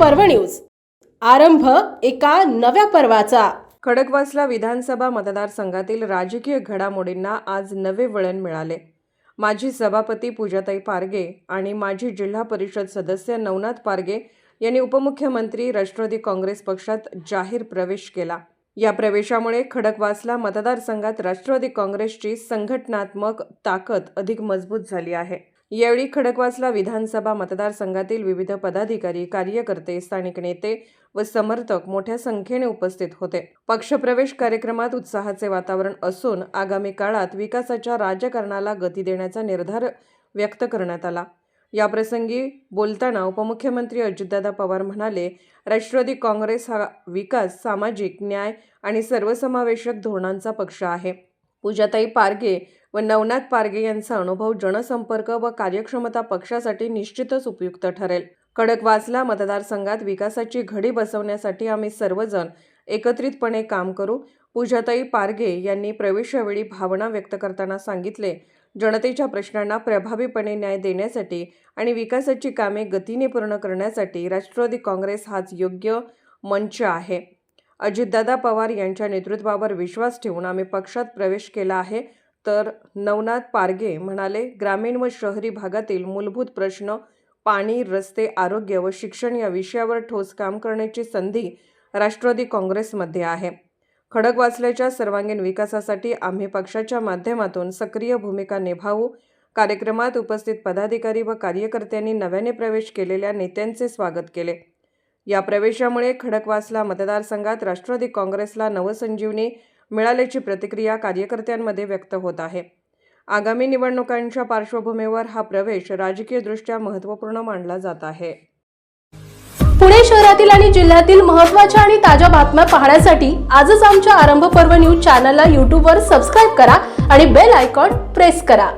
पर्व न्यूज. आरंभ एका नव्या पर्वाचा. खडकवासला विधानसभा मतदारसंघातील राजकीय घडामोडींना आज नवे वळण मिळाले. माजी सभापती पूजाताई पारगे आणि माजी जिल्हा परिषद सदस्य नवनाथ पारगे यांनी उपमुख्यमंत्री राष्ट्रवादी काँग्रेस पक्षात जाहीर प्रवेश केला. या प्रवेशामुळे खडकवासला मतदारसंघात राष्ट्रवादी काँग्रेसची संघटनात्मक ताकद अधिक मजबूत झाली आहे. यावेळी खडकवासला विधानसभा मतदारसंघातील विविध पदाधिकारी कार्यकर्ते स्थानिक नेते व समर्थक मोठ्या संख्येने उपस्थित होते. पक्षप्रवेश कार्यक्रमात उत्साहाचे वातावरण असून आगामी काळात विकासाच्या राजकारणाला गती देण्याचा निर्धार व्यक्त करण्यात आला. याप्रसंगी बोलताना उपमुख्यमंत्री अजितदादा पवार म्हणाले राष्ट्रवादी काँग्रेस हा विकास सामाजिक न्याय आणि सर्वसमावेशक धोरणांचा पक्ष आहे. पूजाताई पारगे व नवनाथ पारगे यांचा अनुभव जनसंपर्क व कार्यक्षमता पक्षासाठी निश्चितच उपयुक्त ठरेल. खडकवासला मतदारसंघात विकासाची घडी बसवण्यासाठी आम्ही सर्वजण एकत्रितपणे काम करू. पूजाताई पारगे यांनी प्रवेशावेळी भावना व्यक्त करताना सांगितले जनतेच्या प्रश्नांना प्रभावीपणे न्याय देण्यासाठी आणि विकासाची कामे गतीने पूर्ण करण्यासाठी राष्ट्रवादी काँग्रेस हाच योग्य मंच आहे. अजितदादा पवार यांच्या नेतृत्वावर विश्वास ठेवून आम्ही पक्षात प्रवेश केला आहे. तर नवनाथ पारगे म्हणाले ग्रामीण व शहरी भागातील मूलभूत प्रश्न पाणी रस्ते आरोग्य व शिक्षण या विषयावर ठोस काम करण्याची संधी राष्ट्रवादी काँग्रेसमध्ये आहे. खडकवासल्याच्या सर्वांगीण विकासासाठी आम्ही पक्षाच्या माध्यमातून सक्रिय भूमिका निभावू. कार्यक्रमात उपस्थित पदाधिकारी व कार्यकर्त्यांनी नव्याने प्रवेश केलेल्या नेत्यांचे स्वागत केले. या प्रवेशामुळे खडकवासला मतदारसंघात राष्ट्रवादी काँग्रेसला नवसंजीवनी मिळाल्याची प्रतिक्रिया कार्यकर्त्यांमध्ये व्यक्त होत आहे. आगामी निवडणुकांच्या पार्श्वभूमीवर हा प्रवेश राजकीयदृष्ट्या महत्त्वपूर्ण मानला जात आहे. पुणे शहरातील आणि जिल्ह्यातील महत्त्वाच्या आणि ताज्या बातम्या पाहण्यासाठी आजच आमच्या आरंभ पर्व न्यूज चॅनलला यूट्यूबवर सबस्क्राईब करा आणि बेल आयकॉन प्रेस करा.